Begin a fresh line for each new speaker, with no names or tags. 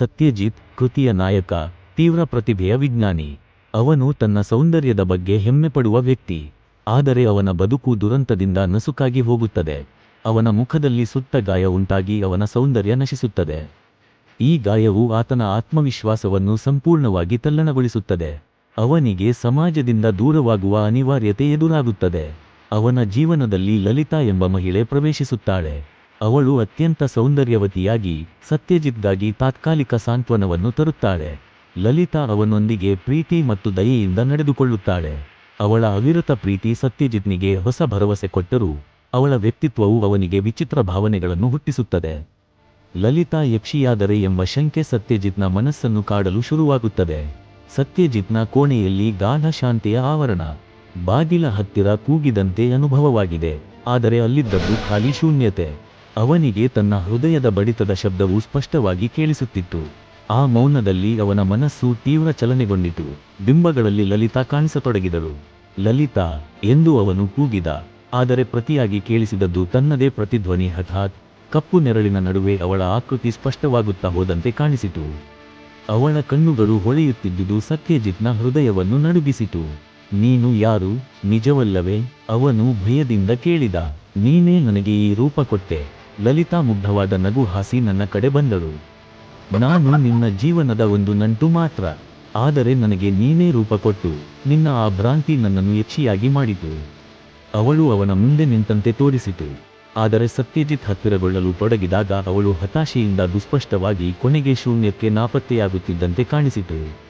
ಸತ್ಯಜಿತ್, ಕೃತಿಯ ನಾಯಕ, ತೀವ್ರ ಪ್ರತಿಭೆಯ ವಿಜ್ಞಾನಿ. ಅವನು ತನ್ನ ಸೌಂದರ್ಯದ ಬಗ್ಗೆ ಹೆಮ್ಮೆಪಡುವ ವ್ಯಕ್ತಿ. ಆದರೆ ಅವನ ಬದುಕು ದುರಂತದಿಂದ ನಸುಕಾಗಿ ಹೋಗುತ್ತದೆ. ಅವನ ಮುಖದಲ್ಲಿ ಸುಟ್ಟ ಗಾಯ ಉಂಟಾಗಿ ಅವನ ಸೌಂದರ್ಯ ನಶಿಸುತ್ತದೆ. ಈ ಗಾಯವು ಆತನ ಆತ್ಮವಿಶ್ವಾಸವನ್ನು ಸಂಪೂರ್ಣವಾಗಿ ತಲ್ಲಣಗೊಳಿಸುತ್ತದೆ. ಅವನಿಗೆ ಸಮಾಜದಿಂದ ದೂರವಾಗುವ ಅನಿವಾರ್ಯತೆ ಎದುರಾಗುತ್ತದೆ. ಅವನ ಜೀವನದಲ್ಲಿ ಲಲಿತಾ ಎಂಬ ಮಹಿಳೆ ಪ್ರವೇಶಿಸುತ್ತಾಳೆ. ಅವಳು ಅತ್ಯಂತ ಸೌಂದರ್ಯವತಿಯಾಗಿ, ಸತ್ಯಜಿತ್ಗಾಗಿ ತಾತ್ಕಾಲಿಕ ಸಾಂತ್ವನವನ್ನು ತರುತ್ತಾಳೆ. ಲಲಿತಾ ಅವನೊಂದಿಗೆ ಪ್ರೀತಿ ಮತ್ತು ದಯೆಯಿಂದ ನಡೆದುಕೊಳ್ಳುತ್ತಾಳೆ. ಅವಳ ಅವಿರತ ಪ್ರೀತಿ ಸತ್ಯಜಿತ್ನಿಗೆ ಹೊಸ ಭರವಸೆ ಕೊಟ್ಟರೂ, ಅವಳ ವ್ಯಕ್ತಿತ್ವವು ಅವನಿಗೆ ವಿಚಿತ್ರ ಭಾವನೆಗಳನ್ನು ಹುಟ್ಟಿಸುತ್ತದೆ. ಲಲಿತಾ ಯಕ್ಷಿಯಾದರೆ ಎಂಬ ಶಂಕೆ ಸತ್ಯಜಿತ್ನ ಮನಸ್ಸನ್ನು ಕಾಡಲು ಶುರುವಾಗುತ್ತದೆ. ಸತ್ಯಜಿತ್ನ ಕೋಣೆಯಲ್ಲಿ ಗಾಢ ಶಾಂತಿಯ ಆವರಣ. ಬಾಗಿಲ ಹತ್ತಿರ ಕೂಗಿದಂತೆ ಅನುಭವವಾಗಿದೆ. ಆದರೆ ಅಲ್ಲಿದ್ದದ್ದು ಖಾಲಿ ಶೂನ್ಯತೆ. ಅವನಿಗೆ ತನ್ನ ಹೃದಯದ ಬಡಿತದ ಶಬ್ದವು ಸ್ಪಷ್ಟವಾಗಿ ಕೇಳಿಸುತ್ತಿತ್ತು. ಆ ಮೌನದಲ್ಲಿ ಅವನ ಮನಸ್ಸು ತೀವ್ರ ಚಲನೆಗೊಂಡಿತು. ಬಿಂಬಗಳಲ್ಲಿ ಲಲಿತಾ ಕಾಣಿಸತೊಡಗಿದಳು. ಲಲಿತಾ, ಎಂದು ಅವನು ಕೂಗಿದ. ಆದರೆ ಪ್ರತಿಯಾಗಿ ಕೇಳಿಸಿದದ್ದು ತನ್ನದೇ ಪ್ರತಿಧ್ವನಿ. ಹಠಾತ್ ಕಪ್ಪು ನೆರಳಿನ ನಡುವೆ ಅವಳ ಆಕೃತಿ ಸ್ಪಷ್ಟವಾಗುತ್ತಾ ಹೋದಂತೆ ಕಾಣಿಸಿತು. ಅವಳ ಕಣ್ಣುಗಳು ಹೊಳೆಯುತ್ತಿದ್ದುದು ಸತ್ಯಜಿತ್ನ ಹೃದಯವನ್ನು ನಡುಗಿಸಿತು. ನೀನು ಯಾರು? ನಿಜವಲ್ಲವೇ, ಅವನು ಭಯದಿಂದ ಕೇಳಿದ. ನೀನೇ ನನಗೆ ಈ ರೂಪ ಕೊಟ್ಟೆ. ಲಲಿತಾ ಮುಗ್ಧವಾದ ನಗು ಹಾಸಿ ನನ್ನ ಕಡೆ ಬಂದಳು. ನಾನು ನಿನ್ನ ಜೀವನದ ಒಂದು ನಂಟು ಮಾತ್ರ, ಆದರೆ ನನಗೆ ನೀನೇ ರೂಪ ಕೊಟ್ಟು, ನಿನ್ನ ಆ ಭ್ರಾಂತಿ ನನ್ನನ್ನು ಯಕ್ಷಿಯಾಗಿ ಮಾಡಿತು. ಅವಳು ಅವನ ಮುಂದೆ ನಿಂತಂತೆ ತೋರಿಸಿತು. ಆದರೆ ಸತ್ಯಜಿತ್ ಹತ್ತಿರಗೊಳ್ಳಲು ತೊಡಗಿದಾಗ ಅವಳು ಹತಾಶೆಯಿಂದ ದುಸ್ಪಷ್ಟವಾಗಿ ಕೊನೆಗೆ ಶೂನ್ಯಕ್ಕೆ ನಾಪತ್ತೆಯಾಗುತ್ತಿದ್ದಂತೆ ಕಾಣಿಸಿತು.